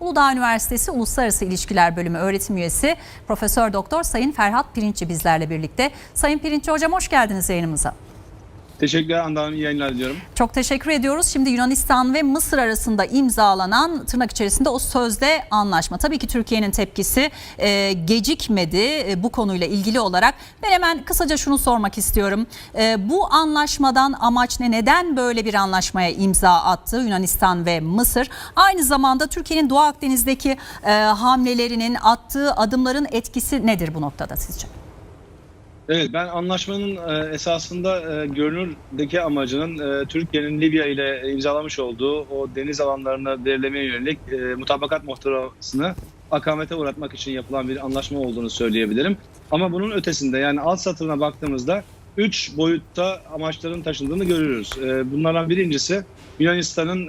Uludağ Üniversitesi Uluslararası İlişkiler Bölümü öğretim üyesi Profesör Doktor Sayın Ferhat Pirinççi bizlerle birlikte. Sayın Pirinççi hocam hoş geldiniz yayınımıza. Teşekkürler Hanım. iyi yayınlar diliyorum. Çok teşekkür ediyoruz. Şimdi Yunanistan ve Mısır arasında imzalanan tırnak içerisinde o sözde anlaşma. Tabii ki Türkiye'nin tepkisi e, gecikmedi e, bu konuyla ilgili olarak. Ben hemen kısaca şunu sormak istiyorum. E, bu anlaşmadan amaç ne? Neden böyle bir anlaşmaya imza attı Yunanistan ve Mısır? Aynı zamanda Türkiye'nin Doğu Akdeniz'deki e, hamlelerinin attığı adımların etkisi nedir bu noktada sizce? Evet ben anlaşmanın e, esasında e, görünürdeki amacının e, Türkiye'nin Libya ile imzalamış olduğu o deniz alanlarını belirlemeye yönelik mutabakat muhtırasını akamete uğratmak için yapılan bir anlaşma olduğunu söyleyebilirim. Ama bunun ötesinde yani alt satırına baktığımızda üç boyutta amaçların taşındığını görüyoruz. E, bunlardan birincisi Yunanistan'ın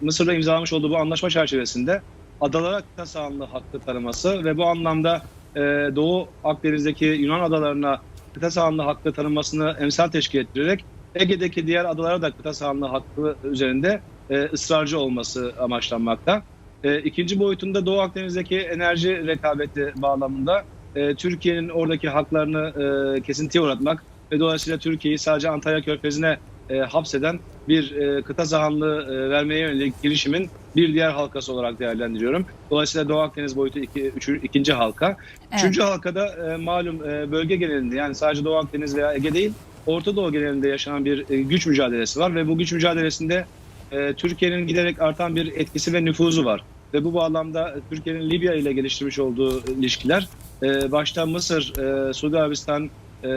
Mısır'da imzalamış olduğu bu anlaşma çerçevesinde adalara kıta sahanlığı hakkı tanıması ve bu anlamda e, Doğu Akdeniz'deki Yunan adalarına kıta sahanlığı hakkı tanınmasını emsal teşkil ettirerek Ege'deki diğer adalara da kıta sahanlığı hakkı üzerinde e, ısrarcı olması amaçlanmakta. E, ikinci boyutunda Doğu Akdeniz'deki enerji rekabeti bağlamında e, Türkiye'nin oradaki haklarını e, kesintiye uğratmak ve dolayısıyla Türkiye'yi sadece Antalya Körfezi'ne e, hapseden bir e, kıta sahanlığı e, vermeye yönelik girişimin bir diğer halkası olarak değerlendiriyorum. Dolayısıyla Doğu Akdeniz boyutu iki, üçü, ikinci halka. Evet. Üçüncü halkada e, malum e, bölge genelinde yani sadece Doğu Akdeniz veya Ege değil Orta Doğu genelinde yaşanan bir e, güç mücadelesi var ve bu güç mücadelesinde e, Türkiye'nin giderek artan bir etkisi ve nüfuzu var. Ve bu bağlamda Türkiye'nin Libya ile geliştirmiş olduğu ilişkiler e, başta Mısır, e, Suudi Arabistan e,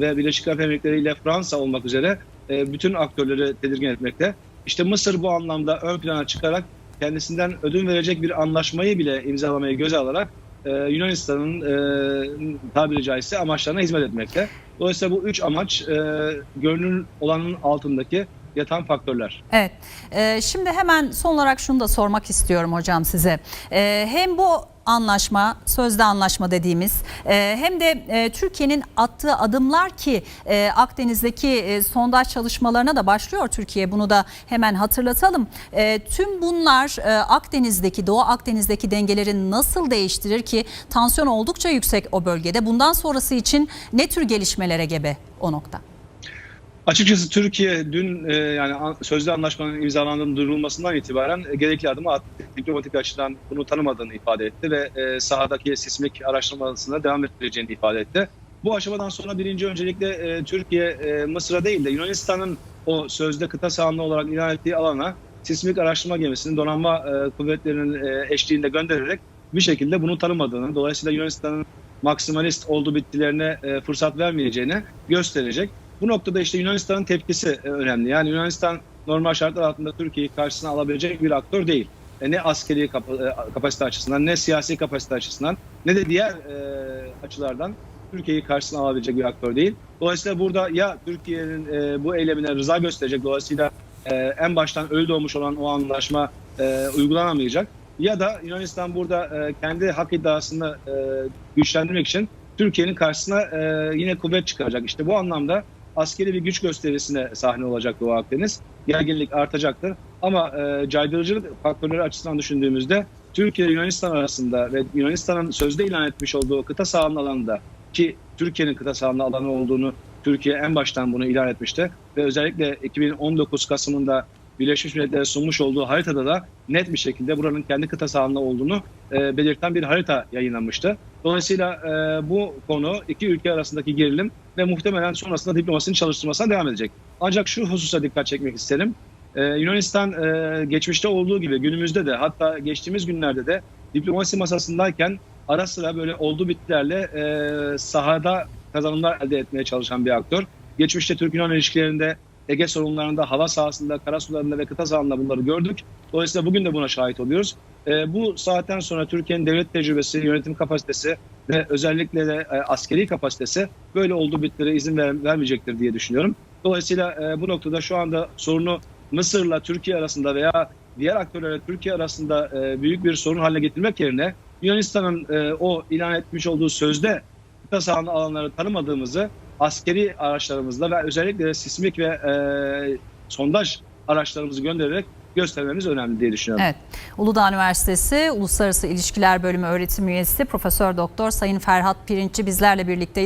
ve Birleşik Arap Emirlikleri ile Fransa olmak üzere e, bütün aktörleri tedirgin etmekte. İşte Mısır bu anlamda ön plana çıkarak kendisinden ödün verecek bir anlaşmayı bile imzalamayı göze alarak e, Yunanistan'ın e, tabiri caizse amaçlarına hizmet etmekte. Dolayısıyla bu üç amaç e, görünür olanın altındaki yatan faktörler. Evet. Ee, şimdi hemen son olarak şunu da sormak istiyorum hocam size. Ee, hem bu anlaşma, sözde anlaşma dediğimiz e, hem de e, Türkiye'nin attığı adımlar ki e, Akdeniz'deki sondaj çalışmalarına da başlıyor Türkiye. Bunu da hemen hatırlatalım. Tüm bunlar Akdeniz'deki, Doğu Akdeniz'deki dengeleri nasıl değiştirir ki tansiyon oldukça yüksek o bölgede. Bundan sonrası için ne tür gelişmelere gebe o nokta? Açıkçası Türkiye dün e, yani an- sözlü anlaşmanın imzalandığının duyurulmasından itibaren e, gerekli adımı attı. Diplomatik açıdan bunu tanımadığını ifade etti ve e, sahadaki sismik araştırmasına devam ettireceğini ifade etti. Bu aşamadan sonra birinci öncelikle e, Türkiye e, Mısır'a değil de Yunanistan'ın o sözde kıta sahanlığı olarak ilan ettiği alana sismik araştırma gemisini donanma e, kuvvetlerinin e, eşliğinde göndererek bir şekilde bunu tanımadığını, dolayısıyla Yunanistan'ın maksimalist oldu bittilerine e, fırsat vermeyeceğini gösterecek. Bu noktada işte Yunanistan'ın tepkisi e, önemli. Yani Yunanistan normal şartlar altında Türkiye'yi karşısına alabilecek bir aktör değil. E, ne askeri e, kapasite açısından, ne siyasi kapasite açısından, ne de diğer açılardan Türkiye'yi karşısına alabilecek bir aktör değil. Dolayısıyla burada ya Türkiye'nin bu eylemine rıza gösterecek, dolayısıyla en baştan ölü doğmuş olan o anlaşma uygulanamayacak. Ya da Yunanistan burada kendi hak iddiasını güçlendirmek için Türkiye'nin karşısına e, yine kuvvet çıkaracak. İşte bu anlamda askeri bir güç gösterisine sahne olacak Doğu Akdeniz. Gerginlik artacaktır. Ama e, caydırıcılık faktörleri açısından düşündüğümüzde Türkiye Yunanistan arasında ve Yunanistan'ın sözde ilan etmiş olduğu kıta sahanlığı alanında ki Türkiye'nin kıta sahanlığı alanı olduğunu Türkiye en baştan bunu ilan etmişti ve özellikle 2019 Kasım'ında Birleşmiş Milletler'e sunmuş olduğu haritada da net bir şekilde buranın kendi kıta sahanlığı olduğunu e, belirten bir harita yayınlanmıştı. Dolayısıyla e, bu konu iki ülke arasındaki gerilim ve muhtemelen sonrasında diplomasinin çalıştırmasına devam edecek. Ancak şu hususa dikkat çekmek isterim. Ee, Yunanistan e, geçmişte olduğu gibi günümüzde de hatta geçtiğimiz günlerde de diplomasi masasındayken ara sıra böyle oldu bittilerle e, sahada kazanımlar elde etmeye çalışan bir aktör. Geçmişte Türk-Yunan ilişkilerinde Ege sorunlarında, hava sahasında, kara sularında ve kıta sahanında bunları gördük. Dolayısıyla bugün de buna şahit oluyoruz. E, bu saatten sonra Türkiye'nin devlet tecrübesi, yönetim kapasitesi ve özellikle de e, askeri kapasitesi böyle olduğu bitlere izin ver- vermeyecektir diye düşünüyorum. Dolayısıyla e, bu noktada şu anda sorunu Mısır'la Türkiye arasında veya diğer aktörlerle Türkiye arasında e, büyük bir sorun haline getirmek yerine Yunanistan'ın e, o ilan etmiş olduğu sözde kıta sahanlı alanları tanımadığımızı askeri araçlarımızla ve özellikle de sismik ve e, sondaj araçlarımızı göndererek göstermemiz önemli diye düşünüyorum. Evet. Uludağ Üniversitesi Uluslararası İlişkiler Bölümü öğretim üyesi Profesör Doktor Sayın Ferhat Pirinççi bizlerle birlikte.